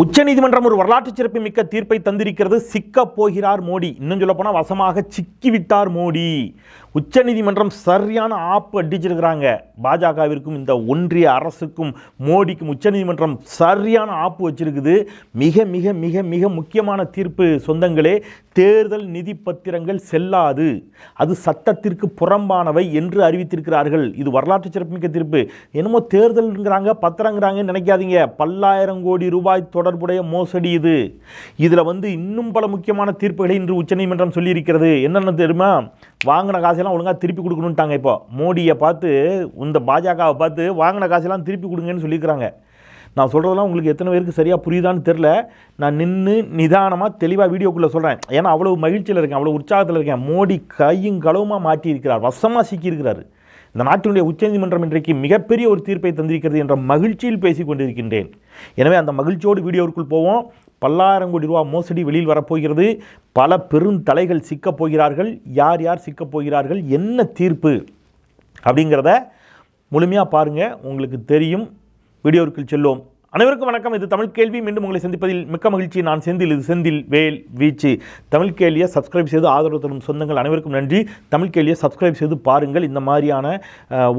உச்சநீதிமன்றம் ஒரு வரலாற்று சிறப்பு மிக்க தீர்ப்பை தந்திருக்கிறது. சிக்க போகிறார் மோடி. இன்னும் சொல்ல போனால் வசமாக சிக்கிவிட்டார் மோடி. உச்சநீதிமன்றம் சரியான ஆப்பு அடிச்சிருக்கிறாங்க. பாஜகவிற்கும் இந்த ஒன்றிய அரசுக்கும் மோடிக்கும் உச்சநீதிமன்றம் சரியான ஆப்பு வச்சிருக்குது. மிக மிக மிக மிக முக்கியமான தீர்ப்பு சொந்தங்களே தேர்தல் நிதி பத்திரங்கள் செல்லாது. அது சட்டத்திற்கு புறம்பானவை என்று அறிவித்திருக்கிறார்கள். இது வரலாற்று சிறப்புமிக்க தீர்ப்பு. என்னமோ தேர்தல்ங்கிறாங்க பத்திரங்கிறாங்கன்னு நினைக்காதீங்க. பல்லாயிரம் கோடி ரூபாய் தொடர்புடைய மோசடி இது. இதில் வந்து இன்னும் பல முக்கியமான தீர்ப்புகளை இன்று உச்சநீதிமன்றம் சொல்லியிருக்கிறது. என்னென்ன தெரியுமா? வாங்கின காசெல்லாம் ஒழுங்காக திருப்பி கொடுக்கணுன்ட்டாங்க இப்போ. மோடியை பார்த்து இந்த பாஜகவை பார்த்து வாங்கின காசெல்லாம் திருப்பி கொடுங்கன்னு சொல்லியிருக்கிறாங்க. நான் சொல்கிறதெல்லாம் உங்களுக்கு எத்தனை பேருக்கு சரியாக புரியுதான்னு தெரில நான் நின்று நிதானமாக தெளிவாக வீடியோக்குள்ளே சொல்கிறேன் ஏன்னா அவ்வளோ மகிழ்ச்சியில் இருக்கேன் அவ்வளோ உற்சாகத்தில் இருக்கேன். மோடி கையும் களவுமாக மாட்டியிருக்கிறார் வசமாக சிக்கியிருக்கிறார். இந்த நாட்டினுடைய உச்சநீதிமன்றம் இன்றைக்கு மிகப்பெரிய ஒரு தீர்ப்பை தந்திருக்கிறது என்ற மகிழ்ச்சியில் பேசிக் கொண்டிருக்கின்றேன் எனவே அந்த மகிழ்ச்சியோடு வீடியோவுக்குள் போவோம். பல்லாயிரம் கோடி ரூபா மோசடி வெளியில் வரப்போகிறது. பல பெருந்தலைகள் சிக்கப் போகிறார்கள். யார் யார் சிக்கப் போகிறார்கள்? என்ன தீர்ப்பு? அப்படிங்கிறத முழுமையாக பாருங்கள் உங்களுக்கு தெரியும். வீடியோவுக்குள் செல்வோம். அனைவருக்கும் வணக்கம். இது தமிழ் கேள்வி. மீண்டும் உங்களை சந்திப்பதில் மிக்க மகிழ்ச்சி. நான் செந்தில். இது செந்தில் வேல் வீச்சு. தமிழ் கேள்வியை சப்ஸ்கிரைப் செய்து ஆதரவு தரும் சொந்தங்கள் அனைவருக்கும் நன்றி. தமிழ் கேள்வியை சப்ஸ்கிரைப் செய்து பாருங்கள். இந்த மாதிரியான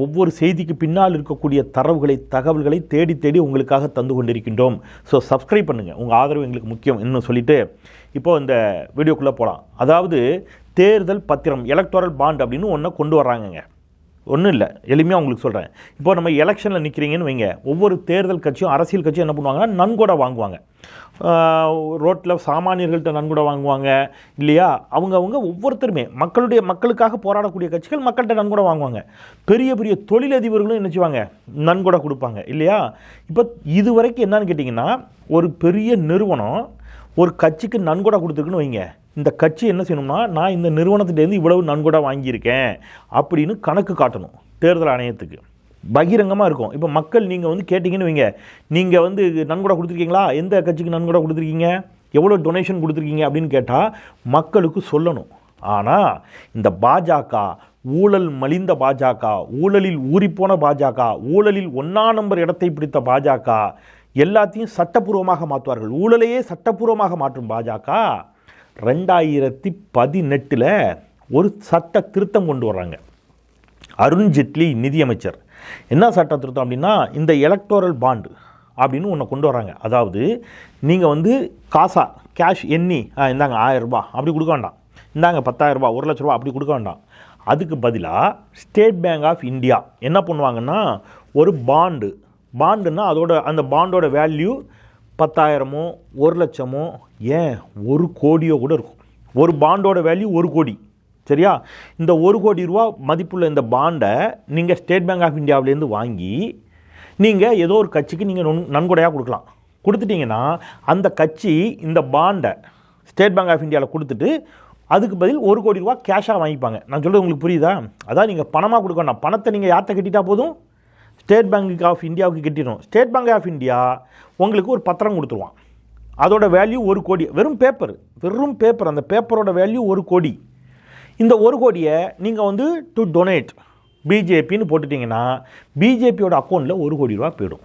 ஒவ்வொரு செய்திக்கு பின்னால் இருக்கக்கூடிய தரவுகளை தகவல்களை தேடி தேடி உங்களுக்காக தந்து கொண்டிருக்கின்றோம். ஸோ சப்ஸ்கிரைப் பண்ணுங்கள் உங்கள் ஆதரவு எங்களுக்கு முக்கியம் இன்னும் சொல்லிட்டு இப்போது இந்த வீடியோக்குள்ளே போகலாம் அதாவது தேர்தல் பத்திரம் எலக்டோரல் பாண்ட் அப்படின்னு ஒன்றை கொண்டு வர்றாங்கங்க. ஒன்றும் இல்லை. எளிமையாக உங்களுக்கு சொல்கிறேன் இப்போ நம்ம எலெக்ஷனில் நிற்கிறீங்கன்னு வைங்க. ஒவ்வொரு தேர்தல் கட்சியும் அரசியல் கட்சியும் என்ன பண்ணுவாங்கன்னா நன்கொடை வாங்குவாங்க. ரோட்டில் சாமானியர்கள்ட்ட நன்கொடை வாங்குவாங்க இல்லையா? அவங்கவுங்க ஒவ்வொருத்தருமே மக்களுடைய மக்களுக்காக போராடக்கூடிய கட்சிகள் மக்கள்கிட்ட நன்கொடை வாங்குவாங்க. பெரிய பெரிய தொழிலதிபர்களும் என்ன செய்வாங்க? நன்கொடை கொடுப்பாங்க இல்லையா? இப்போ இது வரைக்கும் என்னன்னு கேட்டிங்கன்னா ஒரு பெரிய நிறுவனம் ஒரு கட்சிக்கு நன்கொடை கொடுத்துருக்குன்னு வைங்க. இந்த கட்சி என்ன செய்யணும்னா நான் இந்த நிறுவனத்திலேருந்து இவ்வளவு நன்கொடை வாங்கியிருக்கேன் அப்படின்னு கணக்கு காட்டணும் தேர்தல் ஆணையத்துக்கு. பகிரங்கமாக இருக்கும். இப்போ மக்கள் நீங்கள் வந்து கேட்டிங்கன்னு வைங்க. நீங்கள் வந்து நன்கொடை கொடுத்துருக்கீங்களா? எந்த கட்சிக்கு நன்கொடை கொடுத்துருக்கீங்க? எவ்வளோ டொனேஷன் கொடுத்துருக்கீங்க அப்படின்னு கேட்டால் மக்களுக்கு சொல்லணும். ஆனால் இந்த பாஜக ஊழல் மலிந்த பாஜக ஊழலில் ஊறிப்போன பாஜக ஊழலில் ஒன்றா நம்பர் இடத்தை பிடித்த பாஜக எல்லாத்தையும் சட்டப்பூர்வமாக மாற்றுவார்கள். ஊழலையே சட்டப்பூர்வமாக மாற்றும் பாஜக ரெண்டாயிரத்தி பதினெட்டில் ஒரு சட்ட திருத்தம் கொண்டு வர்றாங்க. அருண்ஜேட்லி நிதியமைச்சர். என்ன சட்ட திருத்தம் அப்படின்னா இந்த எலக்டோரல் பாண்டு அப்படின்னு ஒன்று கொண்டு வராங்க அதாவது நீங்கள் வந்து காசா கேஷ் எண்ணி ஆ, இந்தாங்க ஆயிரம் ரூபாய் அப்படி கொடுக்க வேண்டாம். இந்தாங்க பத்தாயிரரூபா ஒரு லட்ச ரூபா அப்படி கொடுக்க வேண்டாம். அதுக்கு பதிலாக ஸ்டேட் பேங்க் ஆஃப் இந்தியா என்ன பண்ணுவாங்கன்னா ஒரு பாண்டு பாண்டுன்னா அதோட அந்த பாண்டோட வேல்யூ பத்தாயிரமோ ஒரு லட்சமோ ஏன் ஒரு கோடியோ கூட இருக்கும். ஒரு பாண்டோட வேல்யூ ஒரு கோடி. சரியா? இந்த ஒரு கோடி ரூபா மதிப்புள்ள இந்த பாண்டை நீங்கள் ஸ்டேட் பேங்க் ஆஃப் இந்தியாவிலேருந்து வாங்கி நீங்கள் ஏதோ ஒரு கட்சிக்கு நீங்கள் நன்கொடையாக கொடுக்கலாம். கொடுத்துட்டிங்கன்னா அந்த கட்சி இந்த பாண்டை ஸ்டேட் பேங்க் ஆஃப் இந்தியாவில் கொடுத்துட்டு அதுக்கு பதில் ஒரு கோடி ரூபா கேஷாக வாங்கிப்பாங்க. நான் சொல்கிறது உங்களுக்கு புரியுதா? அதான் நீங்கள் பணமாக கொடுக்க வேண்டாம் பணத்தை நீங்கள் யார்கிட்ட கட்டிட்டா போதும்? ஸ்டேட் பேங்க் ஆஃப் இந்தியாவுக்கு கட்டிடும் ஸ்டேட் பேங்க் ஆஃப் இந்தியா உங்களுக்கு ஒரு பத்திரம் கொடுத்துருவான். அதோட வேல்யூ ஒரு கோடி. வெறும் பேப்பர் வெறும் பேப்பர் அந்த பேப்பரோட வேல்யூ ஒரு கோடி. இந்த ஒரு கோடியை நீங்கள் வந்து டு டொனேட் பிஜேபின்னு போட்டுட்டிங்கன்னா பிஜேபியோட அக்கௌண்ட்டில் ஒரு கோடி ரூபா போயிடும்.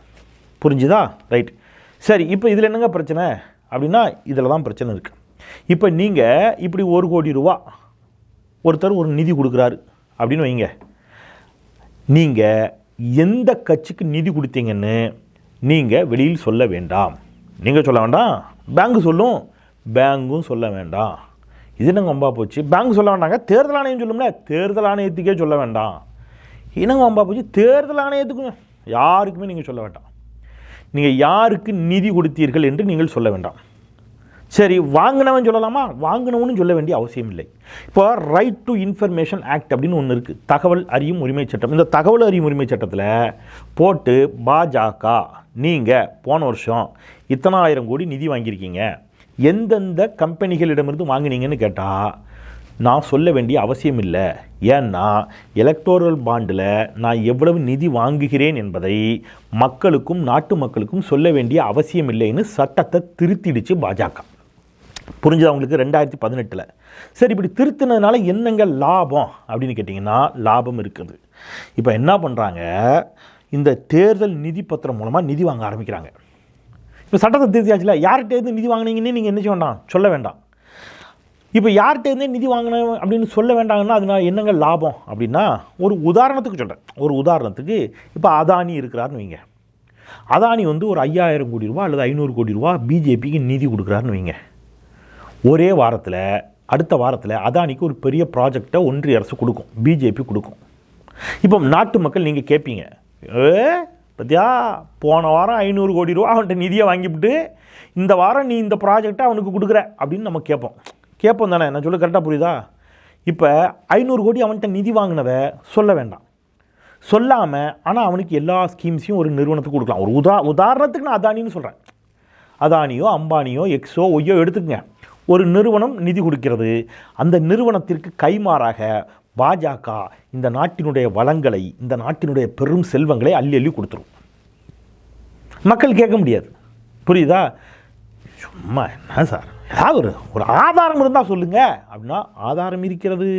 புரிஞ்சுதா? ரைட் சரி இப்போ இதில் என்னங்க பிரச்சனை? அப்படின்னா இதில் தான் பிரச்சனை இருக்குது இப்போ நீங்கள் இப்படி ஒரு கோடி ரூபா ஒருத்தர் ஒரு நிதி கொடுக்குறாரு அப்படின்னு வைங்க. நீங்கள் எந்த கட்சிக்கு நிதி கொடுத்தீங்கன்னு நீங்கள் வெளியில் சொல்ல வேண்டாம். நீங்கள் சொல்ல வேண்டாம். பேங்க் சொல்லும். பேங்கும் சொல்ல வேண்டாம். இது என்னங்க வம்பா போச்சு? பேங்க் சொல்ல வேண்டாங்க. தேர்தல் ஆணையம் சொல்லும்ல. தேர்தல் ஆணையத்துக்கே சொல்ல வேண்டாம். என்னங்க வம்பா போச்சு? தேர்தல் ஆணையத்துக்கும் யாருக்குமே நீங்கள் சொல்ல வேண்டாம். நீங்கள் யாருக்கு நிதி கொடுத்தீர்கள் என்று நீங்கள் சொல்ல வேண்டாம். சரி வாங்கினவன் சொல்லலாமா? வாங்கினவனு சொல்ல வேண்டிய அவசியம் இல்லை. இப்போ ரைட் டு இன்ஃபர்மேஷன் ஆக்ட் அப்படின்னு ஒன்று இருக்குது தகவல் அறியும் உரிமை சட்டம். இந்த தகவல் அறியும் உரிமை சட்டத்தில் போட்டு பாஜக நீங்கள் போன வருஷம் இத்தனை ஆயிரம் கோடி நிதி வாங்கியிருக்கீங்க. எந்தெந்த கம்பெனிகளிடமிருந்து வாங்கினீங்கன்னு கேட்டால் நான் சொல்ல வேண்டிய அவசியம் இல்லை. ஏன்னா எலக்டோரல் பாண்டில் நான் எவ்வளவு நிதி வாங்குகிறேன் என்பதை மக்களுக்கும் நாட்டு மக்களுக்கும் சொல்ல வேண்டிய அவசியம் இல்லைன்னு சட்டத்தை திருத்திடுச்சு பாஜக. புரிஞ்சது அவங்களுக்கு ரெண்டாயிரத்தி பதினெட்டில். சரி இப்படி திருத்தினதுனால என்னங்க லாபம்? அப்படின்னு கேட்டிங்கன்னா லாபம் இருக்குது. இப்போ என்ன பண்ணுறாங்க இந்த தேர்தல் நிதி பத்திரம் மூலமாக நிதி வாங்க ஆரம்பிக்கிறாங்க. இப்போ சட்டத்தை திருத்தியாச்சுல யார்கிட்டேருந்து நிதி வாங்கினீங்கன்னு நீங்கள் என்ன செய்ய வேண்டாம்? சொல்ல வேண்டாம். இப்போ யார்கிட்டேருந்தே நிதி வாங்கினேன் அப்படின்னு சொல்ல வேண்டாங்கன்னா அதனால என்னங்க லாபம் அப்படின்னா ஒரு உதாரணத்துக்கு சொல்கிறேன் ஒரு உதாரணத்துக்கு இப்போ அதானி இருக்கிறாருன்னு வைங்க. அதானி வந்து ஒரு ஐயாயிரம் கோடி ரூபா அல்லது ஐநூறு கோடி ரூபா பிஜேபிக்கு நிதி கொடுக்குறாருன்னு வைங்க. ஒரே வாரத்தில் அடுத்த வாரத்தில் அதானிக்கு ஒரு பெரிய ப்ராஜெக்டை ஒன்றிய அரசு கொடுக்கும் பிஜேபி கொடுக்கும். இப்போ நாட்டு மக்கள் நீங்கள் கேட்பீங்க ஏ பத்தியா? போன வாரம் ஐநூறு கோடி ரூபா அவன்கிட்ட நிதியை வாங்கிவிட்டு இந்த வாரம் நீ இந்த ப்ராஜெக்டை அவனுக்கு கொடுக்குற அப்படின்னு நம்ம கேட்போம். கேட்போம் தானே? நான் சொல்ல கரெக்டாக புரியுதா? இப்போ ஐநூறு கோடி அவன்கிட்ட நிதி வாங்கினதை சொல்ல வேண்டாம். சொல்லாமல் ஆனால் அவனுக்கு எல்லா ஸ்கீம்ஸையும் ஒரு நிறுவனத்துக்கு கொடுக்கலாம். ஒரு உதா உதாரணத்துக்கு நான் அதானின்னு சொல்கிறேன் அதானியோ அம்பானியோ எக்ஸோ ஒய்யோ எடுத்துக்கங்க. ஒரு நிறுவனம் நிதி கொடுக்கிறது. அந்த நிறுவனத்திற்கு கைமாறாக பாஜக இந்த நாட்டினுடைய வளங்களை இந்த நாட்டினுடைய பெரும் செல்வங்களை அள்ளி அள்ளி கொடுத்துரும். மக்கள் கேட்க முடியாது. புரியுதா? சும்மா என்ன சார்? ஏதாவது ஒரு ஒரு ஆதாரம் இருந்தால் சொல்லுங்கள் அப்படின்னா ஆதாரம் இருக்கிறது.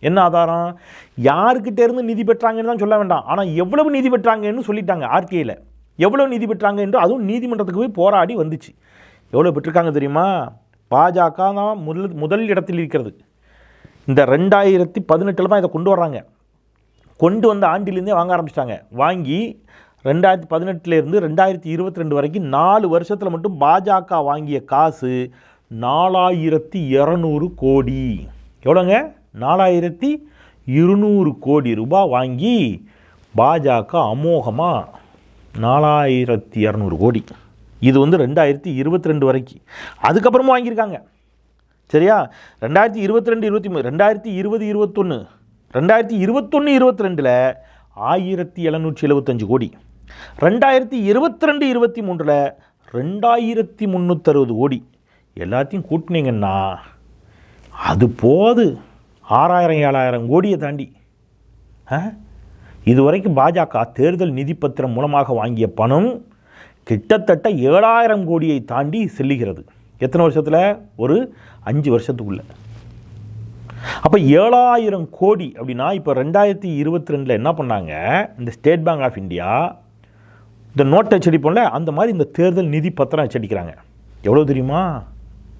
என்ன ஆதாரம்? யாருக்கிட்டேருந்து நிதி பெற்றாங்கன்னு தான் சொல்ல வேண்டாம். ஆனால் எவ்வளவு நிதி பெற்றாங்கன்னு சொல்லிட்டாங்க ஆர்டிஐயில் எவ்வளோ நிதி பெற்றாங்க என்று அதுவும் நீதிமன்றத்துக்கு போய் போராடி வந்துச்சு. எவ்வளோ பெற்றிருக்காங்க தெரியுமா? பாஜக தான் முதல் முதல் இடத்தில் இருக்கிறது. இந்த ரெண்டாயிரத்தி பதினெட்டில் தான் இதை கொண்டு வர்றாங்க. கொண்டு வந்த ஆண்டிலேருந்தே வாங்க ஆரம்பிச்சிட்டாங்க. வாங்கி ரெண்டாயிரத்தி பதினெட்டுலேருந்து ரெண்டாயிரத்தி இருபத்தி ரெண்டு வரைக்கும் நாலு வருஷத்தில் மட்டும் பாஜக வாங்கிய காசு நாலாயிரத்தி இரநூறு கோடி. எவ்வளோங்க? நாலாயிரத்தி இருநூறு கோடி ரூபாய் வாங்கி பாஜக அமோகமாக நாலாயிரத்தி இரநூறு கோடி. இது வந்து ரெண்டாயிரத்தி இருபத்தி ரெண்டு வரைக்கும். அதுக்கப்புறமும் வாங்கியிருக்காங்க. சரியா? ரெண்டாயிரத்தி இருபத்தி ரெண்டு இருபத்தி மூணு ரெண்டாயிரத்தி இருபது இருபத்தொன்று ரெண்டாயிரத்தி இருபத்தொன்று இருபத்தி ரெண்டில் ஆயிரத்தி எழுநூற்றி எழுபத்தஞ்சு கோடி. ரெண்டாயிரத்தி இருபத்தி ரெண்டு இருபத்தி மூன்றில் ரெண்டாயிரத்தி முந்நூற்றறுபது கோடி. எல்லாத்தையும் கூட்டினீங்கன்னா அது போது ஆறாயிரம் ஏழாயிரம் கோடியை தாண்டி ஆ? இதுவரைக்கும் பாஜக தேர்தல் நிதி பத்திரம் மூலமாக வாங்கிய பணம் கிட்டத்தட்ட ஏழாயிரம் கோடியை தாண்டி செல்லுகிறது. எத்தனை வருஷத்தில்? ஒரு அஞ்சு வருஷத்துக்குள்ளே. அப்போ ஏழாயிரம் கோடி அப்படின்னா இப்போ ரெண்டாயிரத்தி இருபத்தி ரெண்டில் என்ன பண்ணாங்க? இந்த ஸ்டேட் பேங்க் ஆஃப் இந்தியா இந்த நோட்டை அச்சடிப்போம்ல அந்த மாதிரி இந்த தேர்தல் நிதி பத்திரம் அச்சடிக்கிறாங்க எவ்வளோ தெரியுமா?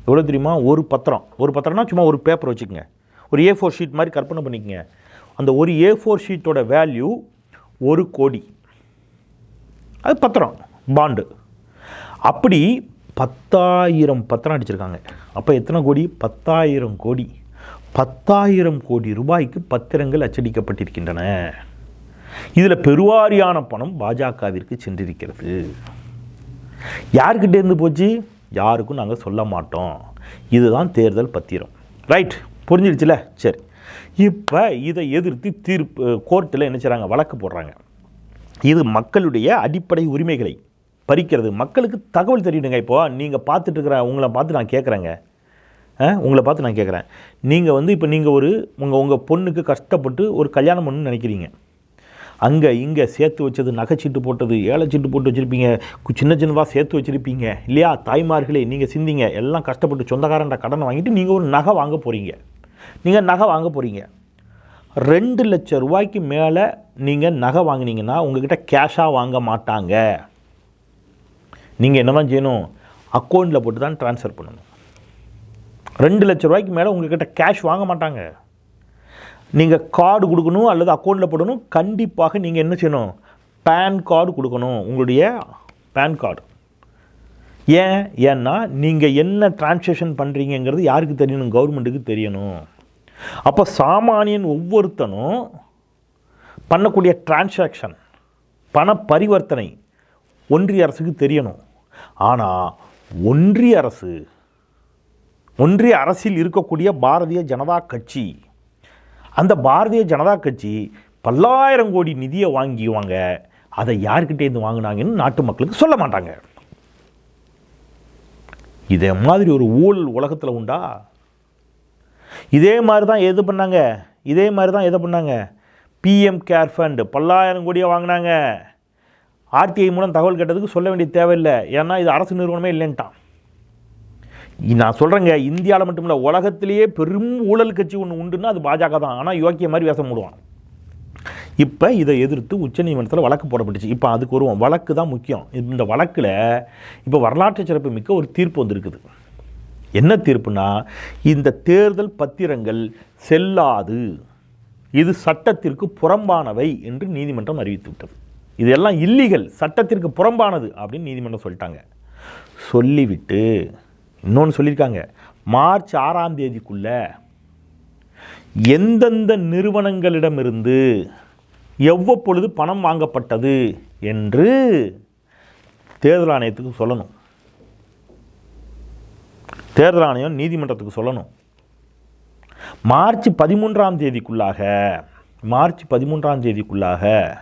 எவ்வளோ தெரியுமா? ஒரு பத்திரம். ஒரு பத்திரம்னா சும்மா ஒரு பேப்பர் வச்சுக்கோங்க. ஒரு ஏ ஃபோர் ஷீட் மாதிரி கற்பனை பண்ணிக்கங்க. அந்த ஒரு ஏ ஃபோர் ஷீட்டோட வேல்யூ ஒரு கோடி. அது பத்திரம் பாண்டு அப்படி பத்தாயிரம் பத்திரம் அடிச்சிருக்காங்க. அப்போ எத்தனை கோடி? பத்தாயிரம் கோடி. பத்தாயிரம் கோடி ரூபாய்க்கு பத்திரங்கள் அச்சடிக்கப்பட்டிருக்கின்றன. இதில் பெருவாரியான பணம் பாஜகவிற்கு சென்றிருக்கிறது. யாருக்கிட்டேருந்து போச்சு? யாருக்கும் நாங்கள் சொல்ல மாட்டோம். இதுதான் தேர்தல் பத்திரம். ரைட் புரிஞ்சிடுச்சுல சரி. இப்போ இதை எதிர்த்து தீர்ப்பு கோர்ட்டில் என்ன செய்கிறாங்க வழக்கு போடுறாங்க. இது மக்களுடைய அடிப்படை உரிமைகளை பறிக்கிறது. மக்களுக்கு தகவல் தெரியணுங்க இப்போ. நீங்கள் பார்த்துட்டு இருக்கிற உங்களை பார்த்து நான் கேட்குறேங்க. உங்களை பார்த்து நான் கேட்குறேன். நீங்கள் வந்து இப்போ நீங்கள் ஒரு உங்கள் உங்கள் பொண்ணுக்கு கஷ்டப்பட்டு ஒரு கல்யாணம் பண்ணணும்னு நினைக்கிறீங்க. அங்கே இங்கே சேர்த்து வச்சது நகைச்சீட்டு போட்டது ஏழைச்சீட்டு போட்டு வச்சுருப்பீங்க கு- சின்ன சின்னதாக சேர்த்து வச்சுருப்பீங்க. இல்லையா தாய்மார்களே நீங்கள் சிந்திங்க. எல்லாம் கஷ்டப்பட்டு சொந்தக்காரன்ற கடனை வாங்கிட்டு நீங்கள் ஒரு நகை வாங்க போகிறீங்க நீங்கள் நகை வாங்க போகிறீங்க ரெண்டு லட்சம் ரூபாய்க்கு மேலே நீங்கள் நகை வாங்கினீங்கன்னா உங்ககிட்ட கேஷாக வாங்க மாட்டாங்க. நீங்கள் என்ன தான் செய்யணும்? அக்கௌண்ட்டில் போட்டு தான் ட்ரான்ஸ்ஃபர் பண்ணணும். ரெண்டு லட்ச ரூபாய்க்கு மேலே உங்கள்கிட்ட கேஷ் வாங்க மாட்டாங்க. நீங்கள் கார்டு கொடுக்கணும் அல்லது அக்கௌண்ட்டில் போடணும் கண்டிப்பாக நீங்கள் என்ன செய்யணும்? பேன் கார்டு கொடுக்கணும் உங்களுடைய பேன் கார்டு ஏன்? ஏன்னா நீங்கள் என்ன டிரான்சேக்ஷன் பண்ணுறீங்கங்கிறது யாருக்கு தெரியணும்? கவர்மெண்ட்டுக்கு தெரியணும். அப்போ சாமானியன் ஒவ்வொருத்தனும் பண்ணக்கூடிய டிரான்சாக்ஷன் பண பரிவர்த்தனை ஒன்றிய அரசுக்கு தெரியணும். ஆனால் ஒன்றிய அரசு ஒன்றிய அரசில் இருக்கக்கூடிய பாரதிய ஜனதா கட்சி அந்த பாரதிய ஜனதா கட்சி பல்லாயிரம் கோடி நிதியை வாங்கிவாங்க அதை யார்கிட்டேருந்து வாங்கினாங்கன்னு நாட்டு மக்களுக்கு சொல்ல மாட்டாங்க. இதே மாதிரி ஒரு ஊழல் உலகத்தில் உண்டா? இதே மாதிரி தான் எது பண்ணாங்க? இதே மாதிரி தான் எதை பண்ணாங்க? பிஎம் கேர் ஃபண்டு பல்லாயிரம் கோடியை வாங்கினாங்க. ஆர்டிஐ மூலம் தகவல் கேட்டதுக்கு சொல்ல வேண்டிய தேவையில்லை. ஏன்னா இது அரசு நிறுவனமே இல்லைன்ட்டான். நான் சொல்கிறேங்க இந்தியாவில் மட்டும் இல்லை உலகத்திலேயே பெரும் ஊழல் கட்சி ஒன்று உண்டுன்னா அது பாஜக தான். ஆனால் யோக்கிய மாதிரி வேசம் விடுவான் இப்போ இதை எதிர்த்து உச்சநீதிமன்றத்தில் வழக்கு போடப்பட்டுச்சு. இப்போ அதுக்கு வருவோம் வழக்கு தான் முக்கியம். இந்த வழக்கில் இப்போ வரலாற்று சிறப்பு மிக்க ஒரு தீர்ப்பு வந்திருக்குது. என்ன தீர்ப்புனா இந்த தேர்தல் பத்திரங்கள் செல்லாது. இது சட்டத்திற்கு புறம்பானவை என்று நீதிமன்றம் அறிவித்து விட்டது. இதெல்லாம் இல்லீகல் சட்டத்திற்கு புறம்பானது அப்படின்னு நீதிமன்றம் சொல்லிட்டாங்க. சொல்லிவிட்டு இன்னொன்று சொல்லியிருக்காங்க. மார்ச் ஆறாம் தேதிக்குள்ள எந்தெந்த நிறுவனங்களிடமிருந்து எவ்வப்பொழுது பணம் வாங்கப்பட்டது என்று தேர்தல் ஆணையத்துக்கு சொல்லணும். தேர்தல் ஆணையம் நீதிமன்றத்துக்கு சொல்லணும். மார்ச் பதிமூன்றாம் தேதிக்குள்ளாக மார்ச் பதிமூன்றாம் தேதிக்குள்ளாக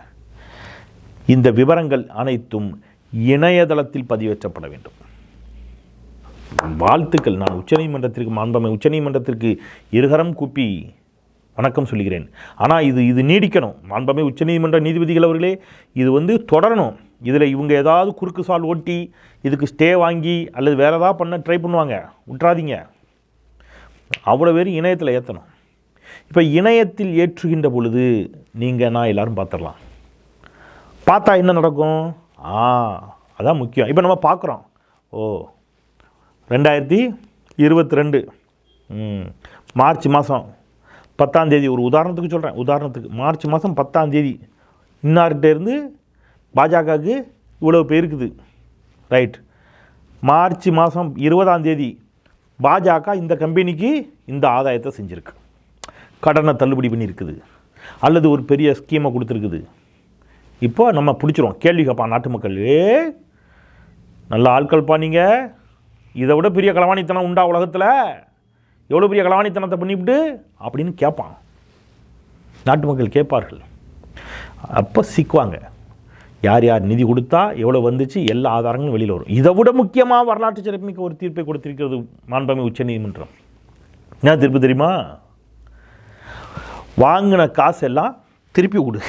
இந்த விவரங்கள் அனைத்தும் இணையதளத்தில் பதிவேற்றப்பட வேண்டும். வாழ்த்துக்கள். நான் உச்சநீதிமன்றத்திற்கு மாண்பமை உச்சநீதிமன்றத்திற்கு இருகரம் கூப்பி வணக்கம் சொல்கிறேன். ஆனால் இது இது நீடிக்கணும். மாண்பமை உச்சநீதிமன்ற நீதிபதிகள் அவர்களே இது வந்து தொடரணும். இதில் இவங்க ஏதாவது குறுக்கு சால் ஓட்டி இதுக்கு ஸ்டே வாங்கி அல்லது வேறு ஏதாவது பண்ண ட்ரை பண்ணுவாங்க. விட்றாதீங்க அவ்வளோ பேர் இணையத்தில் ஏற்றணும் இப்போ இணையத்தில் ஏற்றுகின்ற பொழுது நீங்கள் நான் எல்லோரும் பார்த்துடலாம். பார்த்தா என்ன நடக்கும்? ஆ அதான் முக்கியம். இப்போ நம்ம பார்க்குறோம். ஓ ரெண்டாயிரத்தி இருபத்தி ரெண்டு மார்ச் மாதம் பத்தாந்தேதி ஒரு உதாரணத்துக்கு சொல்கிறேன் உதாரணத்துக்கு மார்ச் மாதம் பத்தாந்தேதி இன்னார்கிட்டேருந்து பாஜகவுக்கு இவ்வளோ பேருக்குது ரைட். மார்ச் மாதம் இருபதாந்தேதி பாஜக இந்த கம்பெனிக்கு இந்த ஆதாயத்தை செஞ்சுருக்கு. கடனை தள்ளுபடி பண்ணியிருக்குது. அல்லது ஒரு பெரிய ஸ்கீமை கொடுத்துருக்குது. இப்போ நம்ம பிடிச்சிரும் கேள்வி கேட்பான் நாட்டு மக்கள். நல்ல ஆட்கள்ப்பா நீங்கள் இதை விட பெரிய களவாணித்தனம் உண்டா உலகத்தில்? எவ்வளோ பெரிய களவாணித்தனத்தை பண்ணிவிட்டு? அப்படின்னு கேட்பான். நாட்டு மக்கள் கேட்பார்கள். அப்போ சிக்குவாங்க. யார் யார் நிதி கொடுத்தா எவ்வளோ வந்துச்சு? எல்லா ஆதாரங்களும் வெளியில் வரும். இதை விட முக்கியமாக வரலாற்று சிறப்புமிக்க ஒரு தீர்ப்பை கொடுத்திருக்கிறது மாண்பமை உச்சநீதிமன்றம் என்ன தீர்ப்பு தெரியுமா? வாங்கின காசெல்லாம் திருப்பி கொடு.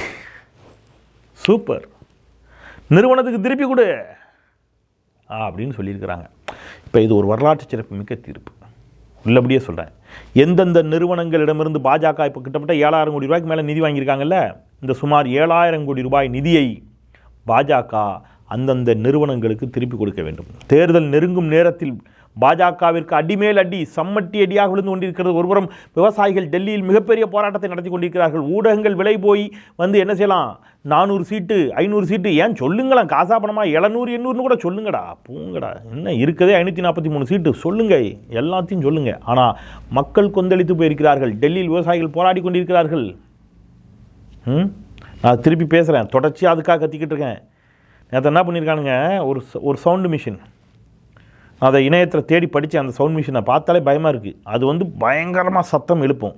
சூப்பர். நிறுவனத்துக்கு திருப்பி கொடு. அப்படின்னு சொல்லியிருக்கிறாங்க. இப்போ இது ஒரு வரலாற்று சிறப்புமிக்க தீர்ப்பு. உள்ளபடியே சொல்கிறேன் எந்தெந்த நிறுவனங்களிடமிருந்து பாஜக இப்போ கிட்டத்தட்ட ஏழாயிரம் கோடி ரூபாய்க்கு மேலே நிதி வாங்கியிருக்காங்கல்ல இந்த சுமார் ஏழாயிரம் கோடி ரூபாய் நிதியை பாஜக அந்தந்த நிறுவனங்களுக்கு திருப்பி கொடுக்க வேண்டும். தேர்தல் நெருங்கும் நேரத்தில் பாஜகவிற்கு அடிமேல் அடி சம்மட்டி அடியாக விழுந்து கொண்டிருக்கிறது ஒருபுறம் விவசாயிகள் டெல்லியில் மிகப்பெரிய போராட்டத்தை நடத்தி கொண்டிருக்கிறார்கள். ஊடகங்கள் விலை போய் வந்து என்ன செய்யலாம்? நானூறு சீட்டு ஐநூறு சீட்டு ஏன் சொல்லுங்களேன்? காசா பணமாக எழுநூறு எண்ணூறுன்னு கூட சொல்லுங்கடா. பூங்கடா. என்ன இருக்கதே? ஐநூற்றி நாற்பத்தி மூணு சீட்டு. சொல்லுங்க. எல்லாத்தையும் சொல்லுங்க. ஆனால் மக்கள் கொந்தளித்து போயிருக்கிறார்கள். டெல்லியில் விவசாயிகள் போராடி கொண்டிருக்கிறார்கள். ம்? நான் திருப்பி பேசுகிறேன் தொடர்ச்சியாக அதுக்காக கத்திக்கிட்டு இருக்கேன். நேற்று என்ன பண்ணியிருக்கானுங்க ஒரு ச- ஒரு சவுண்டு மிஷின் அதை இணையத்தில் தேடி படித்து அந்த சவுண்ட் மிஷினை பார்த்தாலே பயமாக இருக்குது அது வந்து பயங்கரமாக சத்தம் எழுப்பும்.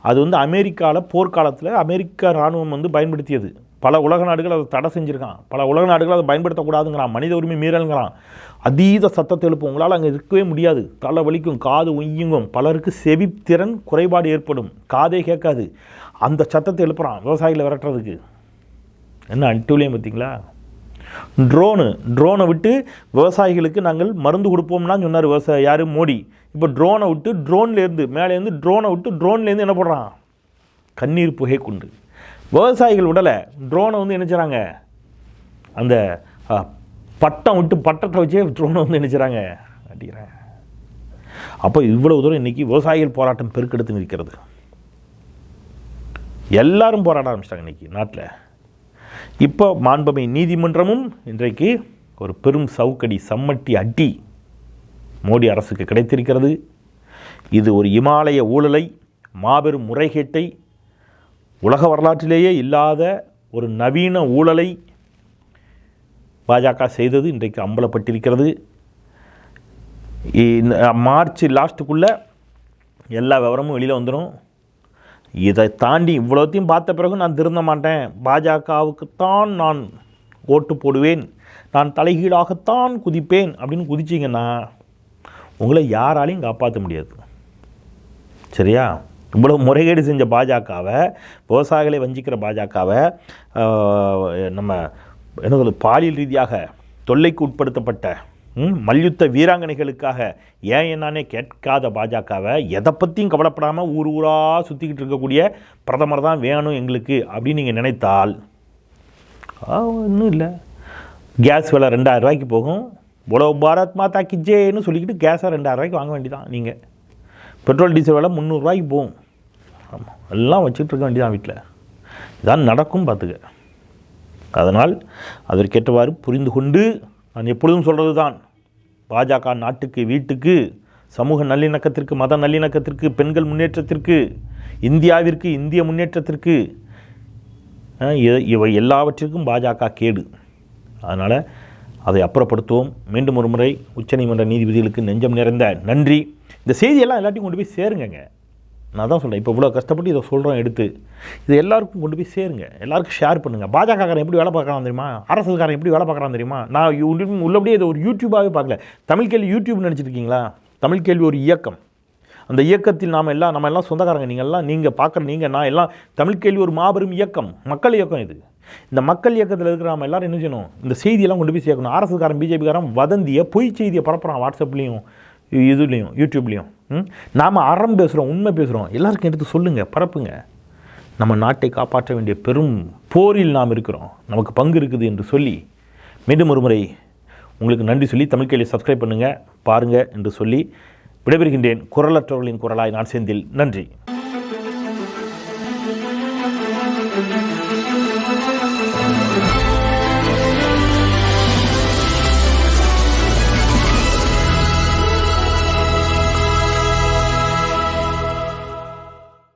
அது வந்து அமெரிக்காவில் போர்க்காலத்தில் அமெரிக்கா இராணுவம் வந்து பயன்படுத்தியது. பல உலக நாடுகள் அதை தடை செஞ்சுருக்கான். பல உலக நாடுகள் அதை பயன்படுத்தக்கூடாதுங்கிறான். மனித உரிமை மீறல்ங்கிறான். அதீத சத்தத்தை எழுப்பும். உங்களால் அங்கே இருக்கவே முடியாது. தலை வலிக்கும் காது உய்யுங்கும். பலருக்கு செவித்திறன் குறைபாடு ஏற்படும். காதே கேட்காது. அந்த சத்தத்தை எழுப்புறான். விவசாயிகளை விரட்டுறதுக்கு. என்ன அன்டூலியம் பார்த்தீங்களா ட்ரோனு ட்ரோனை விட்டு விவசாயிகளுக்கு நாங்கள் மருந்து கொடுப்போம்னா சொன்னார் விவசாயி யார்? மோடி. இப்போ ட்ரோனை விட்டு ட்ரோன்லேருந்து மேலேருந்து ட்ரோனை விட்டு ட்ரோன்லேருந்து என்ன பண்ணுறான் கண்ணீர் புகை குண்டு. விவசாயிகள் விடலை ட்ரோனை வந்து என்ன செய்கிறாங்க அந்த பட்டம் விட்டு பட்டத்தை வச்சே ட்ரோனை வந்து என்ன செய்கிறாங்க அடிக்கிறாங்க அப்போ இவ்வளவு தூரம் இன்னைக்கு விவசாயிகள் போராட்டம் பெருக்கெடுத்து நிற்கிறது. எல்லாரும் போராட ஆரம்பிச்சிட்டாங்க இன்னைக்கு நாட்டில். இப்போ மாண்பமை நீதிமன்றமும் இன்றைக்கு ஒரு பெரும் சவுக்கடி சம்மட்டி அடி மோடி அரசுக்கு கிடைத்திருக்கிறது. இது ஒரு இமாலய ஊழலை மாபெரும் முறைகேட்டை உலக வரலாற்றிலேயே இல்லாத ஒரு நவீன ஊழலை பாஜக செய்தது இன்றைக்கு அம்பலப்பட்டிருக்கிறது. மார்ச் லாஸ்ட்டுக்குள்ளே எல்லா விவரமும் வெளியில் வந்துடும் இதை தாண்டி இவ்வளோத்தையும் பார்த்த பிறகு நான் திருந்த மாட்டேன். பாஜகவுக்குத்தான் நான் ஓட்டு போடுவேன். நான் தலைகீழாகத்தான் குதிப்பேன் அப்படின்னு குதிச்சிங்கன்னா உங்களை யாராலையும் காப்பாற்ற முடியாது. சரியா? இவ்வளோ முறைகேடு செஞ்ச பாஜகவை விவசாயிகளை வஞ்சிக்கிற பாஜகவை நம்ம என்ன சொல்றது பாலியல் ரீதியாக தொல்லைக்கு உட்படுத்தப்பட்ட மல்யுத்த வீராங்கனைகளுக்காக ஏன் என்னானே கேட்காத பாஜகவை எதை பற்றியும் கவலைப்படாமல் ஊர் ஊராக சுற்றிக்கிட்டு இருக்கக்கூடிய பிரதமர் தான் வேணும் எங்களுக்கு அப்படின்னு நீங்கள் நினைத்தால்? ஒன்றும் இல்லை. கேஸ் விலை ரெண்டாயிரம் ரூபாய்க்கு போகும். உலக பாரத் மாதா கிஜேன்னு சொல்லிக்கிட்டு கேஸை ரெண்டாயிரம் ரூபாய்க்கு வாங்க வேண்டியதான் நீங்கள் பெட்ரோல் டீசல் விலை முந்நூறுரூவாய்க்கு போகும். ஆமாம் எல்லாம் வச்சுட்டு இருக்க வேண்டியதான் வீட்டில் இதான் நடக்கும் பார்த்துக்க அதனால் அதற்கேற்றவாறு புரிந்து கொண்டு நான் எப்பொழுதும் சொல்கிறது தான் பாஜக நாட்டுக்கு வீட்டுக்கு சமூக நல்லிணக்கத்திற்கு மத நல்லிணக்கத்திற்கு பெண்கள் முன்னேற்றத்திற்கு இந்தியாவிற்கு இந்திய முன்னேற்றத்திற்கு இவை எல்லாவற்றிற்கும் பாஜக கேடு. அதனால் அதை அப்புறப்படுத்துவோம். மீண்டும் ஒரு முறை உச்சநீதிமன்ற நீதிபதிகளுக்கு நெஞ்சம் நிறைந்த நன்றி. இந்த செய்தியெல்லாம் எல்லாத்தையும் கொண்டு போய் சேருங்கங்க. நான் தான் சொல்கிறேன் இப்போ இவ்வளோ கஷ்டப்பட்டு இதை சொல்கிறோம் எடுத்து இது எல்லாருக்கும் கொண்டு போய் சேருங்க எல்லாருக்கும் ஷேர் பண்ணுங்கள் பாஜகக்காரன் எப்படி வேலை பார்க்குறான் தெரியுமா? அரசுக்காரன் எப்படி வேலை பார்க்குறான் தெரியுமா? நான் உள்ளபடியே இதை ஒரு யூடியூபாகவே பார்க்கல. தமிழ் கேள்வி யூடியூப் நினச்சிருக்கீங்களா தமிழ் கேள்வி ஒரு இயக்கம். அந்த இயக்கத்தில் நாம் எல்லாம் நம்ம எல்லாம் சொந்தக்காரங்க நீங்கள் எல்லாம் நீங்கள் பார்க்குற நீங்கள் நான் எல்லாம் தமிழ் கேள்வி ஒரு மாபெரும் இயக்கம் மக்கள் இயக்கம் இது. இந்த மக்கள் இயக்கத்தில் இருக்கிற நம்ம எல்லாரும் என்ன செய்யணும்? இந்த செய்தியெல்லாம் கொண்டு போய் சேர்க்கணும். அரசுக்காரன் பிஜேபிக்காரன் வதந்தியை பொய் செய்தியை பரப்புகிறான் வாட்ஸ்அப்லேயும் இதுலேயும் யூடியூப்லேயும் நாம் அறம் பேசுகிறோம் உண்மை பேசுகிறோம் எல்லாருக்கும் எடுத்து சொல்லுங்கள் பரப்புங்க. நம்ம நாட்டை காப்பாற்ற வேண்டிய பெரும் போரில் நாம் இருக்கிறோம். நமக்கு பங்கு இருக்குது என்று சொல்லி மீண்டும் ஒரு முறை உங்களுக்கு நன்றி சொல்லி தமிழ் கேள்வி சப்ஸ்கிரைப் பண்ணுங்கள் பாருங்கள் என்று சொல்லி விடைபெறுகின்றேன். குரலற்றவர்களின் குரலாய் நான் செந்தில். நன்றி.